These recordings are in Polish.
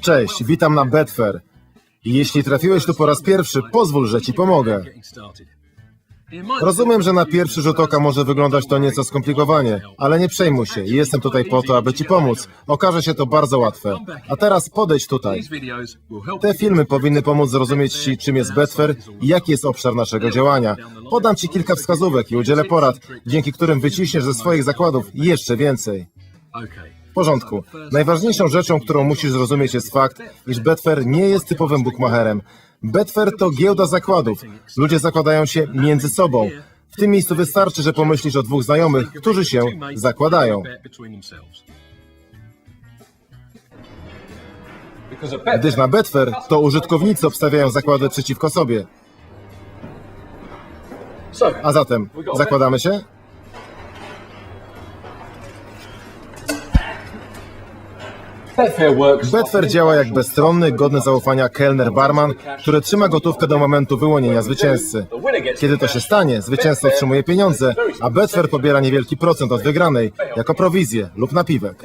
Cześć, witam na Betfair. Jeśli trafiłeś tu po raz pierwszy, pozwól, że ci pomogę. Rozumiem, że na pierwszy rzut oka może wyglądać to nieco skomplikowanie, ale nie przejmuj się, jestem tutaj po to, aby ci pomóc. Okaże się to bardzo łatwe. A teraz podejdź tutaj. Te filmy powinny pomóc zrozumieć Ci, czym jest Betfair i jaki jest obszar naszego działania. Podam Ci kilka wskazówek i udzielę porad, dzięki którym wyciśniesz ze swoich zakładów jeszcze więcej. Porządku. Najważniejszą rzeczą, którą musisz zrozumieć jest fakt, iż Betfair nie jest typowym bookmacherem. Betfair to giełda zakładów. Ludzie zakładają się między sobą. W tym miejscu wystarczy, że pomyślisz o dwóch znajomych, którzy się zakładają. Gdyż na Betfair to użytkownicy obstawiają zakłady przeciwko sobie. A zatem, zakładamy się? Betfair działa jak bezstronny, godny zaufania kelner barman, który trzyma gotówkę do momentu wyłonienia zwycięzcy. Kiedy to się stanie, zwycięzca otrzymuje pieniądze, a Betfair pobiera niewielki procent od wygranej, jako prowizję lub napiwek.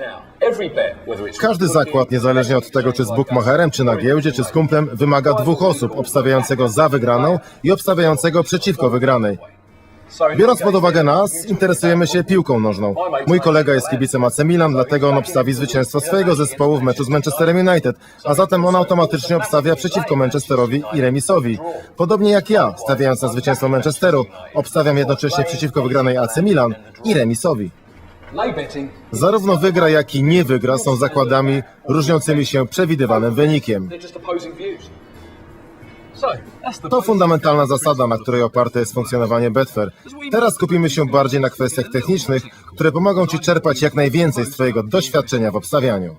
Każdy zakład, niezależnie od tego, czy z bookmacherem, czy na giełdzie, czy z kumplem, wymaga dwóch osób, obstawiającego za wygraną i obstawiającego przeciwko wygranej. Biorąc pod uwagę nas, interesujemy się piłką nożną. Mój kolega jest kibicem AC Milan, dlatego on obstawi zwycięstwo swojego zespołu w meczu z Manchesterem United, a zatem on automatycznie obstawia przeciwko Manchesterowi i remisowi. Podobnie jak ja, stawiając na zwycięstwo Manchesteru, obstawiam jednocześnie przeciwko wygranej AC Milan i remisowi. Zarówno wygra, jak i nie wygra są zakładami różniącymi się przewidywanym wynikiem. To fundamentalna zasada, na której oparte jest funkcjonowanie Betfair. Teraz skupimy się bardziej na kwestiach technicznych, które pomogą Ci czerpać jak najwięcej z Twojego doświadczenia w obstawianiu.